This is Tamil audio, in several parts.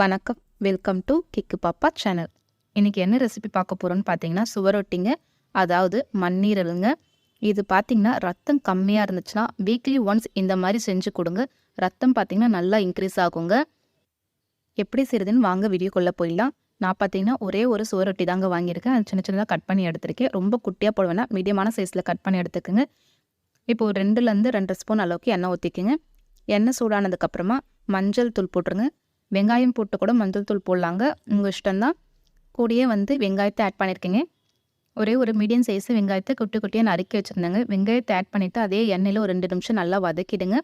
வணக்கம். Welcome to Kikku Pappa channel இன்றைக்கி என்ன ரெசிபி பார்க்க போகிறோன்னு பார்த்தீங்கன்னா சுவரொட்டிங்க அதாவது மண்ணீரலுங்க இது பார்த்தீங்கன்னா ரத்தம் கம்மியாக இருந்துச்சுன்னா வீக்லி ஒன்ஸ் இந்த மாதிரி செஞ்சு கொடுங்க. ரத்தம் பார்த்தீங்கன்னா நல்லா இன்க்ரீஸ் ஆகுங்க. எப்படி செய்யுதுன்னு வாங்க வீடியோக்குள்ளே போயிடலாம். நான் பார்த்தீங்கன்னா ஒரே ஒரு சுவரொட்டி தாங்க வாங்கியிருக்கேன். அது சின்ன சின்னதாக கட் பண்ணி எடுத்திருக்கேன். ரொம்ப குட்டியாக போடுவேன்னா மீடியமான சைஸில் கட் பண்ணி எடுத்துக்கோங்க. இப்போ ஒரு ரெண்டுலேருந்து ரெண்டு ஸ்பூன் அளவுக்கு எண்ணெய் ஊற்றிக்குங்க எண்ணெய் சூடானதுக்கப்புறமா மஞ்சள் தூள் போட்டுருங்க. வெங்காயம் போட்டு கூட மஞ்சள் தூள் போடலாங்க. உங்கள் இஷ்டம்தான். கூடயே வந்து வெங்காயத்தை ஆட் பண்ணியிருக்கீங்க ஒரே ஒரு மீடியம் சைஸ் வெங்காயத்தை குட்டி குட்டியாக நறுக்கி வச்சுருந்தாங்க. வெங்காயத்தை ஆட் பண்ணிவிட்டு அதே எண்ணெயில் ஒரு ரெண்டு நிமிஷம் நல்லா வதக்கிடுங்க.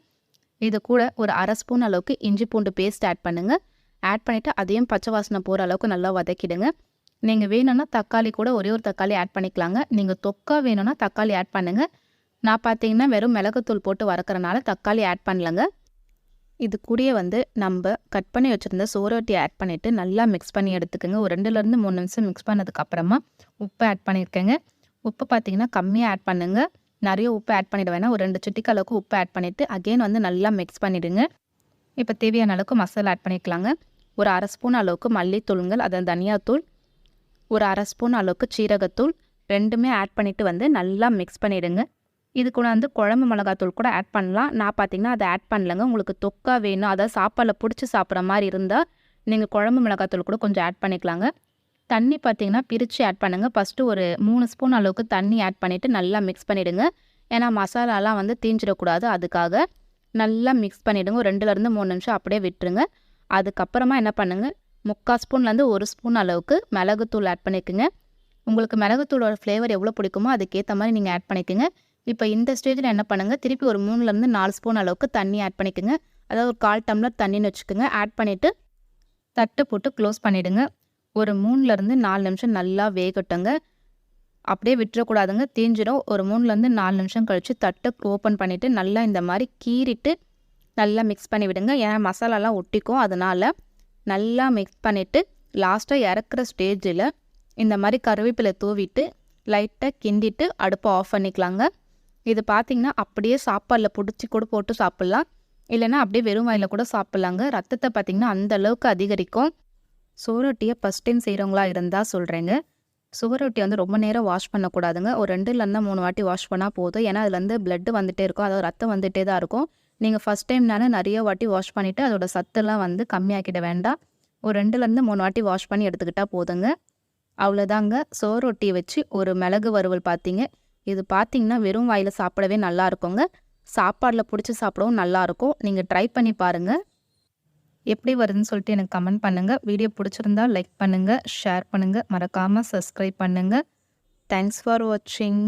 இது கூட ஒரு அரை ஸ்பூன் அளவுக்கு இஞ்சி பூண்டு பேஸ்ட் ஆட் பண்ணுங்கள் ஆட் பண்ணிவிட்டு அதையும் பச்சை வாசனை போகிற அளவுக்கு நல்லா வதக்கிடுங்க. நீங்கள் வேணும்னா தக்காளி கூட ஒரே ஒரு தக்காளி ஆட் பண்ணிக்கலாங்க. நீங்கள் தொக்கா வேணும்னா தக்காளி ஆட் பண்ணுங்கள் நான் பார்த்தீங்கன்னா வெறும் மிளகுத்தூள் போட்டு வறுக்கிறனால தக்காளி ஆட் பண்ணலங்க. இது கூடயே வந்து நம்ம கட் பண்ணி வச்சுருந்த சோரோட்டி ஆட் பண்ணிவிட்டு நல்லா மிக்ஸ் பண்ணி எடுத்துக்கோங்க. ஒரு ரெண்டுலேருந்து மூணு நிமிஷம் மிக்ஸ் பண்ணதுக்கப்புறமா உப்பு ஆட் பண்ணியிருக்கேங்க உப்பு பார்த்தீங்கன்னா கம்மியாக ஆட் பண்ணுங்கள் நிறைய உப்பு ஆட் பண்ணிட வேணாம். ஒரு ரெண்டு சுட்டிக்கு அளவுக்கு உப்பு ஆட் பண்ணிவிட்டு அகெயின் வந்து நல்லா மிக்ஸ் பண்ணிவிடுங்க இப்போ தேவையான அளவுக்கு மசாலா ஆட் பண்ணிக்கலாங்க. ஒரு அரை ஸ்பூன் அளவுக்கு மல்லித்தூளுங்கள் அதன் தனியாத்தூள் ஒரு அரை ஸ்பூன் அளவுக்கு சீரகத்தூள் ரெண்டுமே ஆட் பண்ணிவிட்டு வந்து நல்லா மிக்ஸ் பண்ணிவிடுங்க இது கூட வந்து குழம்பு மிளகாத்தூள் கூட ஆட் பண்ணலாம். நான் பார்த்தீங்கன்னா அதை ஆட் பண்ணலங்க. உங்களுக்கு தொக்கா வேணும். அதாவது சாப்பாடில் பிடிச்சி சாப்பிட்ற மாதிரி இருந்தால் நீங்கள் குழம்பு மிளகாத்தூள் கூட கொஞ்சம் ஆட் பண்ணிக்கலாங்க. தண்ணி பார்த்தீங்கன்னா பிரித்து ஆட் பண்ணுங்கள் ஃபஸ்ட்டு ஒரு மூணு ஸ்பூன் அளவுக்கு தண்ணி ஆட் பண்ணிவிட்டு நல்லா மிக்ஸ் பண்ணிவிடுங்க ஏன்னா மசாலாலாம் வந்து தீஞ்சிடக்கூடாது. அதுக்காக நல்லா மிக்ஸ் பண்ணிவிடுங்க ஒரு ரெண்டுலேருந்து மூணு நிமிஷம் அப்படியே விட்டுருங்க. அதுக்கப்புறமா என்ன பண்ணுங்கள் முக்கால் ஸ்பூன்லேருந்து ஒரு ஸ்பூன் அளவுக்கு மிளகுத்தூள் ஆட் பண்ணிக்கோங்க. உங்களுக்கு மிளகுத்தூளோட ஃப்ளேவர் எவ்வளோ பிடிக்குமோ அதுக்கேற்ற மாதிரி நீங்கள் ஆட் பண்ணிக்கோங்க. இப்போ இந்த ஸ்டேஜில் என்ன பண்ணுங்கள் திருப்பி ஒரு மூணுலேருந்து நாலு ஸ்பூன் அளவுக்கு தண்ணி ஆட் பண்ணிக்கோங்க. அதாவது ஒரு கால் டம்ளர் தண்ணின்னு வச்சுக்கோங்க. ஆட் பண்ணிவிட்டு தட்டு போட்டு க்ளோஸ் பண்ணிவிடுங்க ஒரு மூணுலேருந்து நாலு நிமிஷம் நல்லா வேகட்டுங்க. அப்படியே விட்டுறக்கூடாதுங்க. தீஞ்சிடும். ஒரு மூணுலேருந்து நாலு நிமிஷம் கழித்து தட்டை ஓப்பன் பண்ணிவிட்டு நல்லா இந்த மாதிரி கீறிட்டு நல்லா மிக்ஸ் பண்ணி விடுங்க. ஏன்னா மசாலாலாம் ஒட்டிக்கும். அதனால் நல்லா மிக்ஸ் பண்ணிவிட்டு லாஸ்ட்டாக இறக்குற ஸ்டேஜில் இந்த மாதிரி கருவேப்பிலை தூவிட்டு லைட்டாக கிண்டிட்டு அடுப்பை ஆஃப் பண்ணிக்கலாங்க. இது பார்த்திங்கன்னா அப்படியே சாப்பாடில் பிடிச்சி கூட போட்டு சாப்பிட்லாம். இல்லைன்னா அப்படியே வெறும் வாயில் கூட சாப்பிட்லாங்க. ரத்தத்தை பார்த்திங்கன்னா அந்த அளவுக்கு அதிகரிக்கும். சுவரொட்டியை ஃபஸ்ட் டைம் செய்கிறவங்களா இருந்தால் சொல்கிறேங்க சுவரொட்டி வந்து ரொம்ப நேரம் வாஷ் பண்ணக்கூடாதுங்க. ஒரு ரெண்டுலேருந்து மூணு வாட்டி வாஷ் பண்ணால் போதும். ஏன்னா அதுலேருந்து பிளட்டு வந்துகிட்டே இருக்கும். அதாவது ரத்தம் வந்துகிட்டே தான் இருக்கும். நீங்கள் ஃபஸ்ட் டைம்னால நிறைய வாட்டி வாஷ் பண்ணிவிட்டு அதோட சத்தெல்லாம் வந்து கம்மியாக்கிட வேண்டாம். ஒரு ரெண்டுலேருந்து மூணு வாட்டி வாஷ் பண்ணி எடுத்துக்கிட்டால் போதுங்க. அவ்வளோதாங்க சோரொட்டியை வச்சு ஒரு மிளகு வறுவல் பார்த்தீங்க இது பார்த்தீங்கன்னா வெறும் வாயில் சாப்பிடவே நல்லா இருக்குங்க. சாப்பாடில் பிடிச்சி சாப்பிடவும் நல்லாயிருக்கும் நீங்கள் ட்ரை பண்ணி பாருங்கள் எப்படி வருதுன்னு சொல்லிட்டு எனக்கு கமெண்ட் பண்ணுங்கள் வீடியோ பிடிச்சிருந்தா லைக் பண்ணுங்கள் ஷேர் பண்ணுங்கள் மறக்காமல் சப்ஸ்கிரைப் பண்ணுங்கள் தேங்க்ஸ் ஃபார் வாட்சிங்